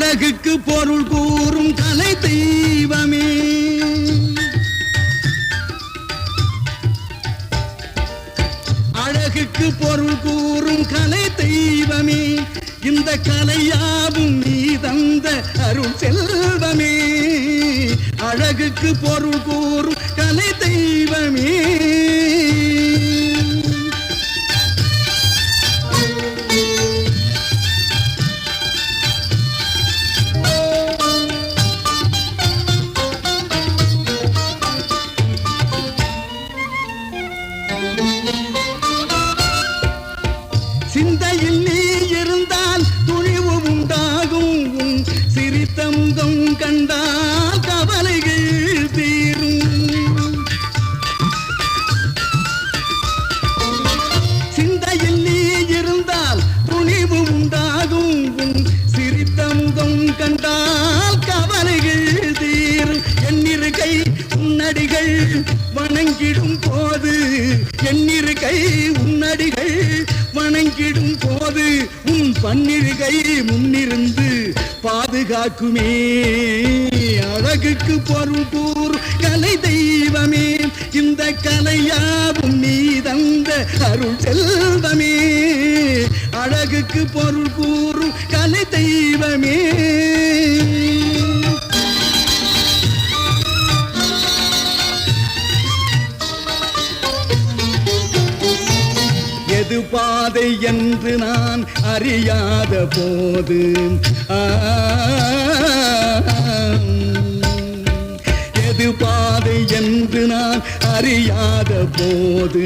அழகுக்கு பொருள் கூறும் கலை தெய்வமே. அழகுக்கு பொருள் கூறும் கலை தெய்வமே. இந்த கலையாவும் நீ தந்த அருள் செல்வமே. அழகுக்கு பொருள் கூறும் கலை தெய்வமே. சிந்தையில் நீ இருந்தால் துணிவு உண்டாகும். சிரித்தங்கம் கண்டால் கவலைகள் தீரும். சிந்தையில் நீ இருந்தால் துணிவு உண்டாகும். சிரித்தங்கம் கண்டால் எண்ணிரு கை உன்னடிகள் வணங்கிடும் போது உன் பன்னிரு கை முன்னிருந்து பாதுகாக்குமே. அழகுக்கு பொருள் கூர் கலை தெய்வமே. இந்த கலையாவும் நீ தந்த அருள் செல்வமே. அழகுக்கு பொருள் கூறும் கலை தெய்வமே. எது பாதை என்று நான் அறியாத போது. எது பாதை என்று நான் அறியாத போது.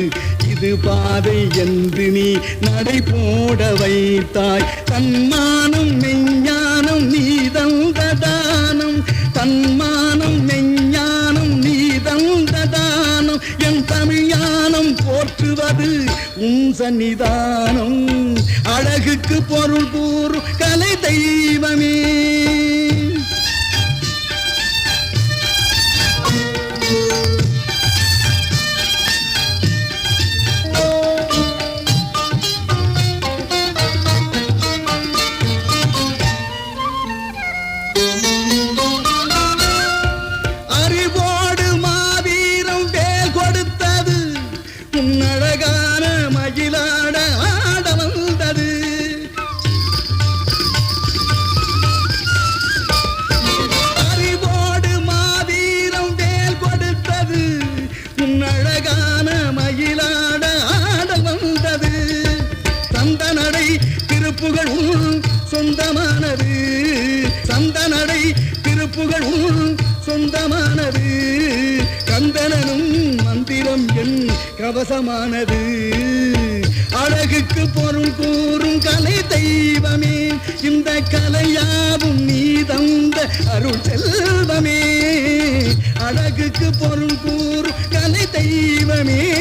இது பாதை என்று நீ நடை போட வைத்தாய். தன்மானம் நீ என் தமிழ் ஞானம் போற்றுவது உன் சன்னிதானம் அழகுக்கு பொருள் கூறும் கலை தெய்வமே. அழகான மகிழாட ஆட வந்தது. அறிவோடு மாவீரம் வேல் கொடுத்தது. உன் அழகான மகிழாட ஆட வந்தது. சந்த நடை திருப்புகள் சொந்தமானது. சந்த நடை திருப்புகள் சொந்தமானது. கந்தனனும் மந்திரம் என் கவசமானது. அழகுக்கு பொருள் கூறும் கலை தெய்வமே இந்த கலையாவும் நீ தந்த அருள் செல்வமே. அழகுக்கு பொருள் கூறும் கலை தெய்வமே